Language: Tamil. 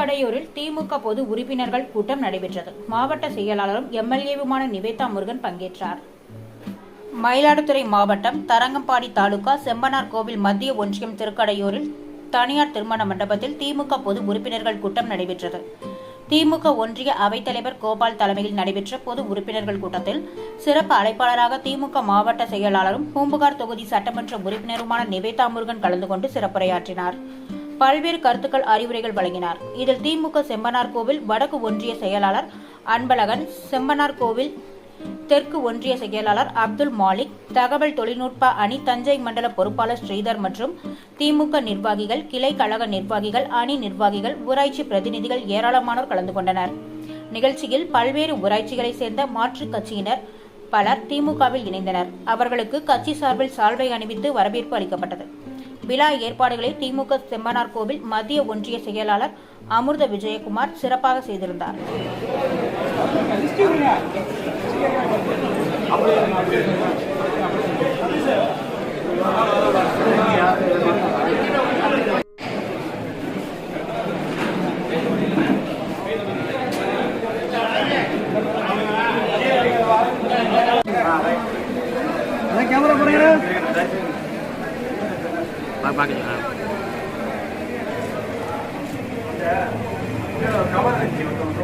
திருக்கடையூரில் திமுக பொது உறுப்பினர்கள் கூட்டம் நடைபெற்றது. மாவட்ட செயலாளரும் எம்எல்ஏவுமான நிவேதா முருகன் பங்கேற்றார். மயிலாடுதுறை மாவட்டம் தரங்கம்பாடி தாலுகா செம்பனார் கோவில் மத்திய ஒன்றியம் திருக்கடையூரில் தனியார் திருமண மண்டபத்தில் திமுக பொது உறுப்பினர்கள் கூட்டம் நடைபெற்றது. திமுக ஒன்றிய அவைத்தலைவர் கோபால் தலைமையில் நடைபெற்ற பொது உறுப்பினர்கள் கூட்டத்தில் சிறப்பு அழைப்பாளராக திமுக மாவட்ட செயலாளரும் பூம்புகார் தொகுதி சட்டமன்ற உறுப்பினருமான நிவேதா முருகன் கலந்து கொண்டு சிறப்புரையாற்றினார். பல்வேறு கருத்துக்கள் அறிவுரைகள் வழங்கினார். இதில் திமுக செம்பனார் கோவில் வடக்கு ஒன்றிய செயலாளர் அன்பழகன் செம்பனார் கோவில் தெற்கு ஒன்றிய செயலாளர் அப்துல் மாலிக் தகவல் தொழில்நுட்ப அணி தஞ்சை மண்டல பொறுப்பாளர் ஸ்ரீதர் மற்றும் திமுக நிர்வாகிகள் கிளை கழக நிர்வாகிகள் அணி நிர்வாகிகள் ஊராட்சி பிரதிநிதிகள் ஏராளமானோர் கலந்து கொண்டனர். நிகழ்ச்சியில் பல்வேறு ஊராட்சிகளை சேர்ந்த மாற்றுக் கட்சியினர் பலர் திமுகவில் இணைந்தனர். அவர்களுக்கு கட்சி சார்பில் சால்வை அணிவித்து வரவேற்பு அளிக்கப்பட்டது. விழா ஏற்பாடுகளை திமுக செம்பனார் கோவில் மத்திய ஒன்றிய செயலாளர் அமிர்த விஜயகுமார் சிறப்பாக செய்திருந்தார். கேமரா 八八给你啊。